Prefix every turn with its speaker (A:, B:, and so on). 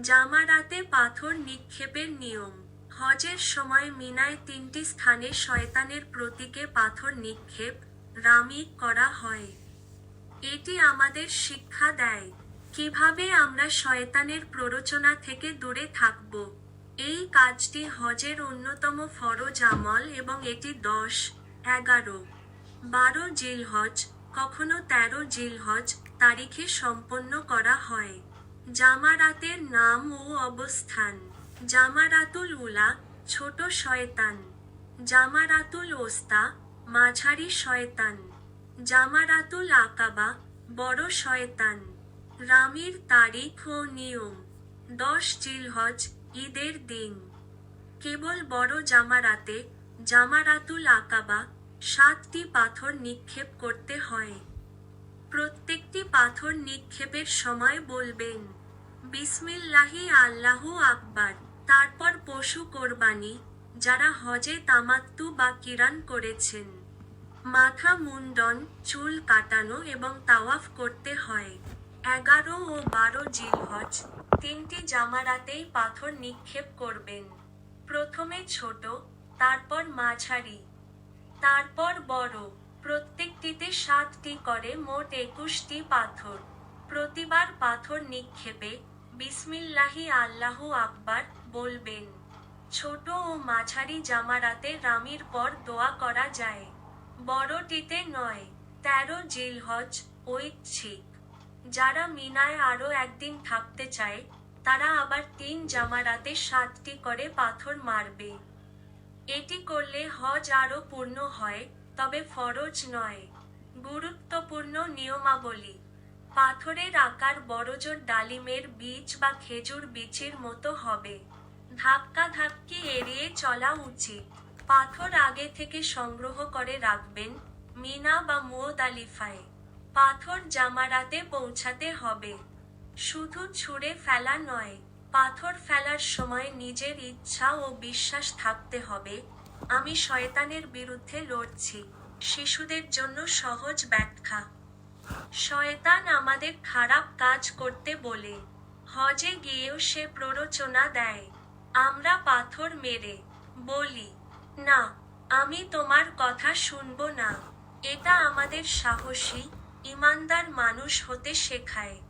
A: জামারাতে পাথর নিক্ষেপের নিয়ম। হজের সময় মিনায় তিনটি স্থানে শয়তানের প্রতীকে পাথর নিক্ষেপ, রামি করা হয়। এটি আমাদের শিক্ষা দেয়, কীভাবে আমরা শয়তানের প্ররোচনা থেকে দূরে থাকব। এই কাজটি হজের অন্যতম ফরজ আমল এবং এটি দশ, এগারো। বারো জিলহজ, কখনো তেরো জিলহজ তারিখে সম্পন্ন করা হয়। জামারাতের নাম ও অবস্থান। জামারাতুল উলা, ছোট শয়তান। জামারাতুল ওস্তা, মাঝারি শয়তান। জামারাতুল আকাবা, বড় শয়তান। রামির তারিখ ও নিয়ম। দশ জিলহজ, ঈদের দিন। কেবল বড় জামারাতে জামারাতুল আকাবা সাতটি পাথর নিক্ষেপ করতে হয়। প্রত্যেকটি পাথর নিক্ষেপের সময় বলবেন, বিসমিল্লাহি আল্লাহু আকবার। তারপর পশু কোরবানি, যারা হজে তামাত্তু বা কিরান করেছেন। মাথা মুন্ডন, চুল কাটানো এবং তাওয়াফ করতে হয়। এগারো ও বারো জিলহজ, তিনটি জামারাতেই পাথর নিক্ষেপ করবেন। প্রথমে ছোট, তারপর মাঝারি, তারপর বড়। প্রত্যেকটিতে সাতটি করে, মোট একুশটি পাথর। প্রতিবার পাথর নিক্ষেপে, বিসমিল্লাহি আল্লাহু আকবার বলবেন, ছোট ও মাঝারি জামারাতে রামির পর দোয়া করা যায়। বড়টিতে নয়, তেরো জিলহজ, ঐচ্ছিক। যারা মিনায় আরও একদিন থাকতে চায়, তারা আবার তিন জামারাতে সাতটি করে পাথর মারবে। এটি করলে হজ আরও পূর্ণ হয় তবে ফরজ নয়। গুরুত্বপূর্ণ নিয়মাবলী। পাথরের আকার বড়জোর ডালিমের বীজ বা খেজুর বীজের মতো হবে। ধাক্কা ধাক্কি এড়িয়ে চলা উচিত। পাথর আগে থেকে সংগ্রহ করে রাখবেন মিনা বা মুওদালিফায় পাথর জামারাতে পৌঁছাতে হবে। শুধু ছুঁড়ে ফেলা নয়, পাথর ফেলার সময় নিজের ইচ্ছা ও বিশ্বাস থাকতে হবে। আমি শয়তানের বিরুদ্ধে লড়ছি। শিশুদের জন্য সহজ ব্যাখ্যা। শয়তান আমাদের খারাপ কাজ করতে বলে। হজে গিয়েও সে প্ররোচনা দেয়। আমরা পাথর মেরে বলি, না, আমি তোমার কথা শুনব না। এটা আমাদের সাহসী, ইমানদার মানুষ হতে শেখায়।